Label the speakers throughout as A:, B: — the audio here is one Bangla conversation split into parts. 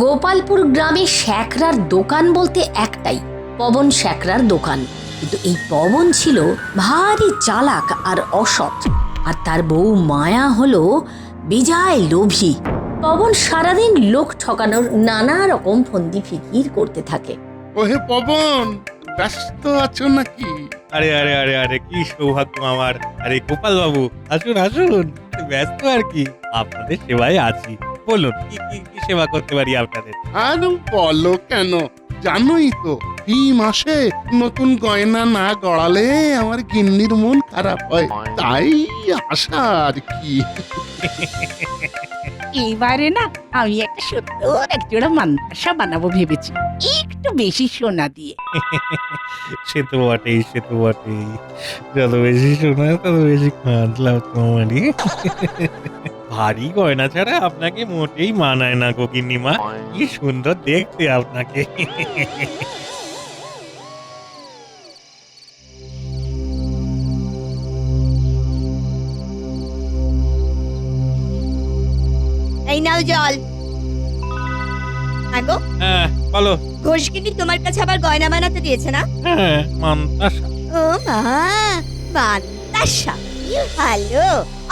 A: গোপালপুর গ্রামে শ্যাকরার দোকান বলতে একটাই পবন শ্যাকরার দোকান। কিন্তু এই পবন ছিল ভারী চালাক আর অসৎ আর তার বউ মায়া হলো বেজায় লোভী। পবন সারাদিন লোক ঠকানোর নানা রকম ফন্দি ফিকির করতে থাকে।
B: ওহে পবন ব্যস্ত আছো নাকি?
C: আরে আরে আরে আরে কি সৌভাগ্য আমার। আরে গোপাল বাবু আসুন আসুন ব্যস্ত আর কি। আপনাদের সেবায় আছি। বলুন কি কি কি সেবা করতে পারি আপনাদের।
B: আর বলো কেন? জানোই তো এই মাসে নতুন গয়না না গড়ালে আমার গিন্নির মন খারাপ হয়। তাই আশা আর কি?
D: এবারে না আমি একটা সুন্দর এক জোড়া বানাবো ভেবেছি। একটু বেশি সোনা দিয়ে।
C: সে তো বটেই সে তো বটেই। যত বেশি সোনা তত বেশি কাঁদলাম তোমারই ভারী গয়না ছাড়া আপনাকে মোটেই মানায় না কোকিনিমা কি সুন্দর দেখতে আপনাকে।
E: এই নাও জল। আগো
C: হ্যাঁ বলো।
E: ঘোষগিনি তোমার কাছে আবার গয়না বানাতে দিয়েছে না?
C: হ্যাঁ মান্তাসা।
E: ও মা বান্তাসা কি ভালো।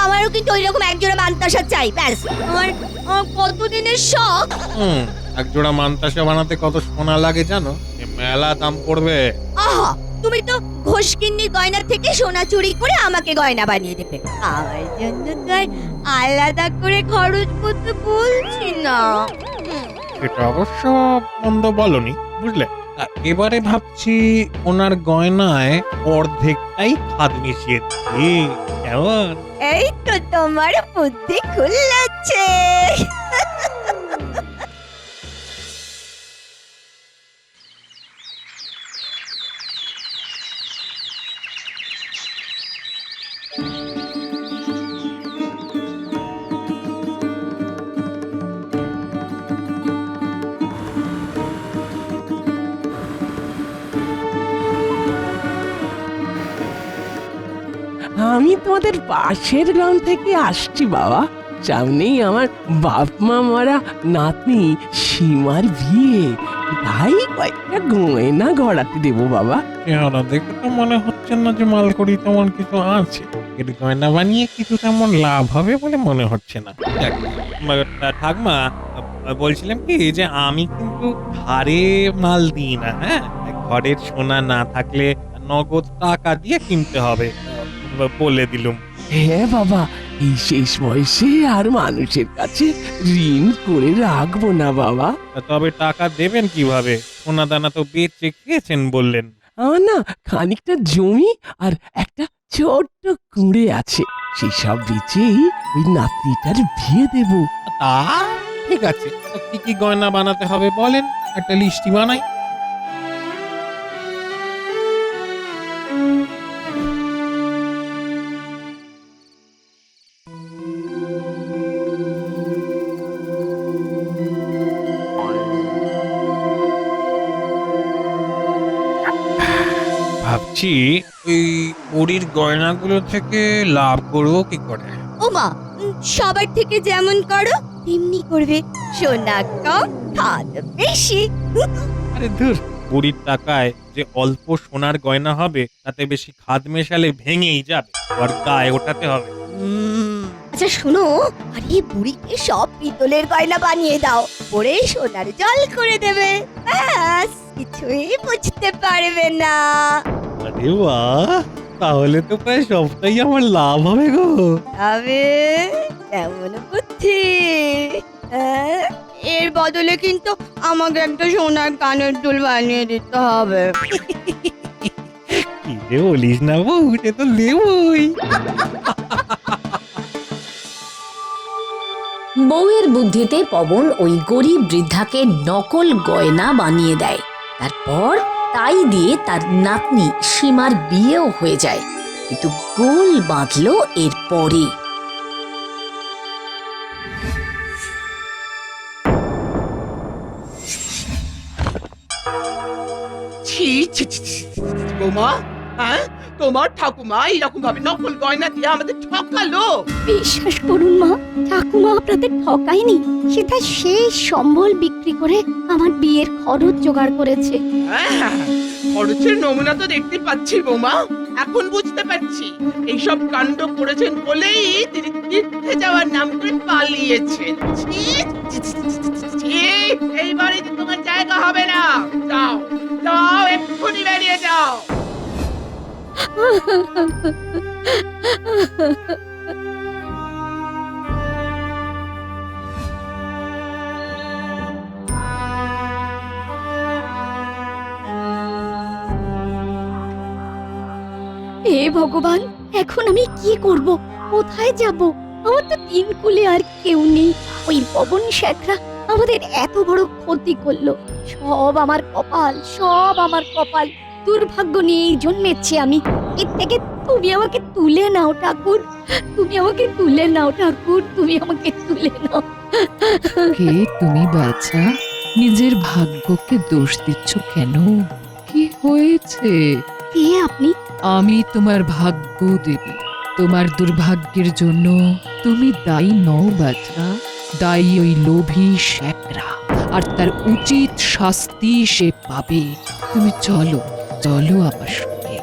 E: আমারও কিন্তু ওই রকম একজোড়া বান্তাসা চাই ব্যাস। আমার আমার কতদিনের শখ?
C: হুম এক জোড়া মান্তাসা বানাতে কত সোনা লাগে জানো? এ মেলা দাম পড়বে।
E: আহা তুমি তো ঘোষকিন্নির গয়না থেকে সোনা চুরি করে আমাকে গয়না বানিয়ে দেবে। আমার জন্য তো আর আলাদা করে খরচ করতে বলছি না।
C: সেটা অবশ্য মন্দ বলনি বুঝলে? এবারে ভাবছি ওনার গয়নায় অর্ধেকটাই খাদ মিশিয়ে দিই। কেমন?
E: এই তো তোমার বুদ্ধি খুলছে।
F: আমি তোমাদের পাশের গ্রাম থেকে আসছি, বাবা। সামনেই আমার বাপ মা মারা নাতনি সীমার বিয়ে। তাই কয়েকটা গয়না গড়াতে দেবো, বাবা।
C: চেহারা দেখে তো মনে হচ্ছে না যে মালকড়ি তেমন কিছু আছে। এর গয়না বানিয়ে কিছু তেমন লাভ হবে বলে মনে হচ্ছে না। ঠাকমা বলছিলাম কি যে আমি কিন্তু ধারে মাল দিই না হ্যাঁ? ঘরের সোনা না থাকলে নগদ টাকা দিয়ে কিনতে হবে। বলে দিলুম।
F: হ্যাঁ বাবা এই শেষ বয়সে আর মানুষের কাছে ঋণ করে রাখব না বাবা।
C: তবে টাকা দেবেন কীভাবে? সোনা দানা তো বেচে খেয়েছেন বললেন।
F: আমার না খানিকটা জমি আর একটা ছোট্ট কুঁড়ে আছে। সেসব বেচেই ওই নাতনিটার বিয়ে দেবো।
C: তা ঠিক আছে। কি কি গয়না বানাতে হবে বলেন? একটা লিস্টি বানাই। ভাবছি ওই পরীর গয়নাগুলো থেকে লাভ করব কি করে?
E: ওমা সবার থেকে যেমন করো তেমনি করবে। সোনা কম খাদ বেশি।
C: আরে ধুর বুড়ির টাকায় যে অল্প সোনার গয়না হবে তাতে বেশি খাদ মেশালে ভেঙেই যাবে আর গায়ে ওঠাতে হবে।
E: আচ্ছা শোনো আরে বুড়িকে সব পিতলের গয়না বানিয়ে দাও পরে সোনার জল করে দেবে। ব্যাস কিছুই বুঝতে পারবে না।
C: আরে বাহ তাহলে তো প্রায় সবটাই আমার লাভ হবে গো।
E: তবে কেমন বুদ্ধি। হ্যাঁ? এর বদলে কিন্তু আমাকে একটা সোনার কানের দুল বানিয়ে দিতে হবে।
C: কি যে বলিস না বউ সে তো লেবই।
A: বউয়ের বুদ্ধিতে পবন ওই গরিব বৃদ্ধাকে নকল গয়না বানিয়ে দেয়। তারপর তাই দিয়ে তার নাতনি সীমার বিয়েও হয়ে যায় কিন্তু গোল বাঁধল এর পরে
G: ছি বৌমা হ্যাঁ তোমার ঠাকুমা এরকম ভাবে নকল গয়না দিয়ে আমাদের ঠকালো।
E: বিশ্বাস করুন মা ঠাকুমা আপনাদের ঠকায়নি। সে তার শেষ সম্বল বিক্রি করে আমার বিয়ের খরচ জোগাড় করেছে।
G: হ্যাঁ, খরচের নমুনা তো দেখতে পাচ্ছি বৌমা এখন বুঝতে পারছি। এইসব কাণ্ড করেছেন বলেই তিনি তীর্থে যাওয়ার নাম করে পালিয়েছেন। এই বাড়িতে তোমার জায়গা হবে না। যাও যাও এক্ষুনি বেরিয়ে যাও।
E: হে ভগবান, এখন আমি কি করব? কোথায় যাব? আমার তো তিন কুলে আর কেউ নেই। ওই পবন শেখরা আমাদের এত বড় ক্ষতি করল। সব আমার কপাল, সব আমার কপাল। দুর্ভাগ্য নিয়েই জন্মেছি আমি। এর থেকে তুমি আমাকে তুলে নাও ঠাকুর। তুমি আমাকে তুলে নাও ঠাকুর। তুমি আমাকে তুলে নাও।
H: কে তুমি বাছা? নিজের ভাগ্যকে দোষ দিচ্ছ কেন? কি হয়েছে?
E: কে আপনি?
H: আমি তোমার ভাগ্য দেবী তোমার দুর্ভাগ্যের জন্য তুমি দায়ী নও বাছা। দায়ী ওই লোভী শ্যাকরা। আর তার উচিত শাস্তি সে পাবে। তুমি চলো। চলো আমার সঙ্গে।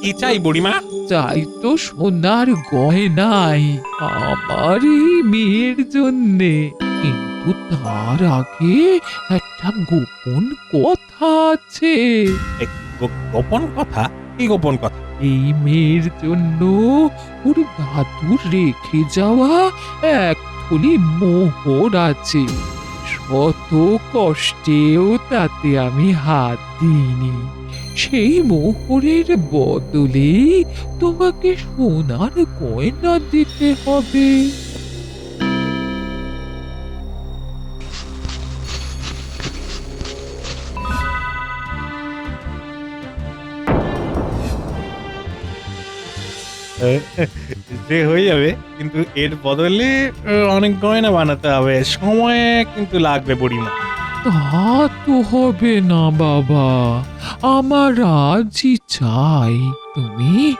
C: কি চাই বুড়িমা?
H: চাই তো সোনার গয়নাই আমার এই মেয়ের জন্যে। কিন্তু তার আগে একটা গোপন কথা আছে।
C: এ, গো- গোপন কথা? কি গোপন কথা?
H: এই মেয়ের জন্য ওর দাদু রেখে যাওয়া এক থলি মোহর আছে। শত কষ্টেও তাতে আমি হাত দিইনি। সেই মোহরের বদলে তোমাকে সোনার গয়না দিতে হবে।
C: যে হয়ে যাবে, কিন্তু এর বদলে অনেক গয়না বানাতে হবে। সময় কিন্তু লাগবে বুড়িমা।
H: তা তো হবে না বাবা। আমার আজই চাই। তুমি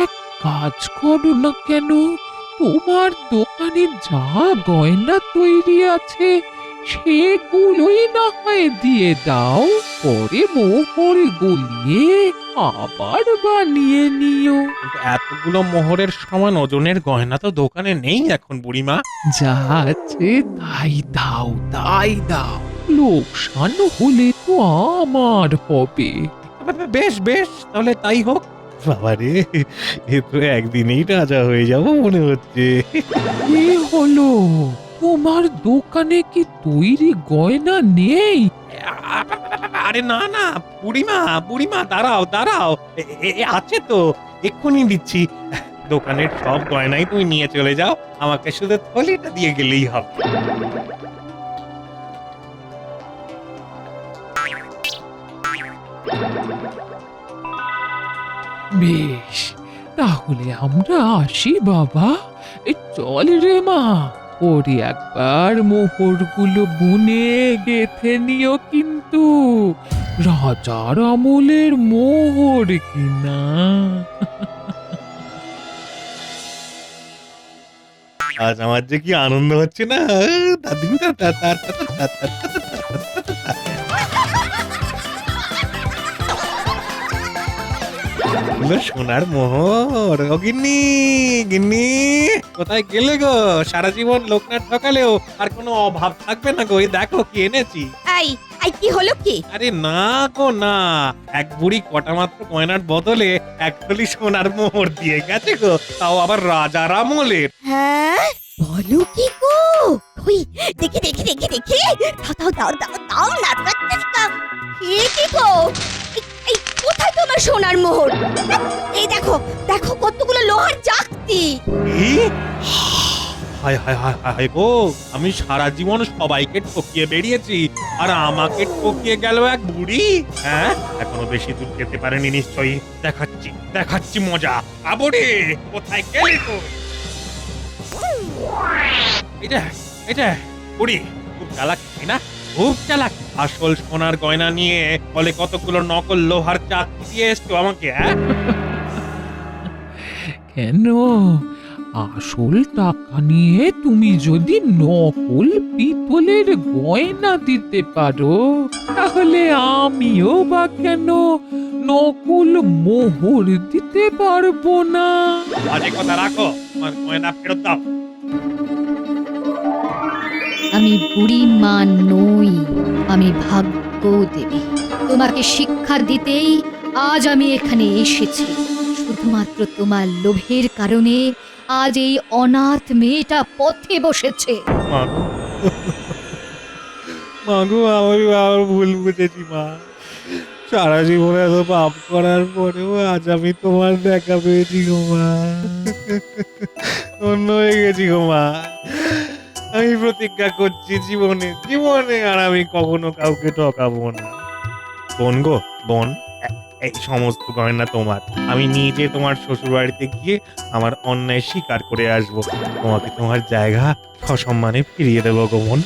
H: এক কাজ করো না কেন? তোমার দোকানে যা গয়না তৈরি আছে সেগুলোই না হয় দিয়ে দাও। পরে মোহর গলিয়ে আবার বানিয়ে নিও।
C: এতগুলো মোহরের সমান ওজনের গয়না তো দোকানে নেই এখন বুড়িমা।
H: যা আছে তাই দাও তাই দাও। লোকসান হলে তো আমার হবে।
C: বেশ বেশ তাহলে তাই হোক। বাবারে এ তো একদিনেই রাজা হয়ে যাব মনে হচ্ছে।
H: কি হলো? তোমার দোকানে কি তৈরি গয়না নেই?
C: আরে না না বুড়িমা বুড়িমা দাঁড়াও দাঁড়াও। এ- এ- এ আছে তো এক্ষুনি দিচ্ছি। দোকানের সব গয়নাই তুমি নিয়ে চলে যাও আমাকে শুধু থলিটা দিয়ে গেলেই হবে।
H: বেশ তাহলে আমরা আসি বাবা চল রে মা ওরে একবার মোহরগুলো বুনে গেথে নিও কিন্তু রাজার আমলের মোহর কিনা
C: আজ আমার যে কি আনন্দ হচ্ছে না দাদিন এগুলো সোনার মোহর। ও গিন্নি গিন্নি। কোথায় গেলে গো? সারা জীবন লোকনাথ ঠকালেও আর কোনো অভাব থাকবে না গো। এই দেখো কি এনেছি।
E: আই আই কি হলো কি?
C: আরে না গো না। এক বুড়ি কটা মাত্র গয়নার বদলে এক থলি সোনার মোহর দিয়ে গেছে গো। তাও আবার রাজার আমলের।
E: হ্যাঁ? বলো কি গো? ওই দেখি দেখি দেখি দেখি। দাও দাও দাও দাও দাও না এ কি গো? কোথায় তোমার সোনার মোহর? এই দেখো দেখো কতগুলো লোহার চাকতি।
C: আমি সারা জীবন সবাইকে ঠকিয়ে বেরিয়েছি, আর আমাকে ঠকিয়ে গেল এক বুড়ি? হ্যাঁ? এখনও বেশি দূর যেতে পারেনি নিশ্চয়ই। দেখাচ্ছি দেখাচ্ছি মজা। আবরে কোথায় গেলি তো এটা এটা বুড়ি, খুব চালাক না? খুব চালাক। আসল সোনার গয়না নিয়ে বলে কতগুলো নকল লোহার চাক দিয়ে এসছো আমাকে হ্যাঁ?
H: কেন? আসল টাকা নিয়ে তুমি যদি নকল পিতলের গয়না দিতে পারো তাহলে আমিও বা কেন নকল মোহর দিতে পারব না?
C: বাজে কথা রাখো আমার গয়না ফেরত দাও।
I: আমি বুড়ি মা নই, আমি ভাগ্য দেবী। তোমাকে শিক্ষা দিতেই আজ আমি এখানে এসেছি। শুধুমাত্র তোমার লোভের কারণে আজ এই অনাথ মেয়েটা পথে বসেছে।
C: মাগো আমি আবার ভুল বুঝেছি মা। সারা জীবনে এত পাপ করার পরেও আজ আমি তোমার দেখা পেয়েছি গো মা। অন্য হয়ে গেছি গো মা। আমি প্রতিজ্ঞা করছি জীবনে জীবনে আর আমি কখনো কাউকে ঠকাবো না। বোন গো, বোন এই সমস্ত গয়না তোমার। আমি নিজে তোমার শ্বশুর বাড়িতে গিয়ে আমার অন্যায় স্বীকার করে আসব। তোমাকে তোমার জায়গা সসম্মানে ফিরিয়ে দেবো গো বোন।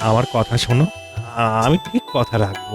C: আমার কথা শোনো আমি ঠিক কথা রাখব।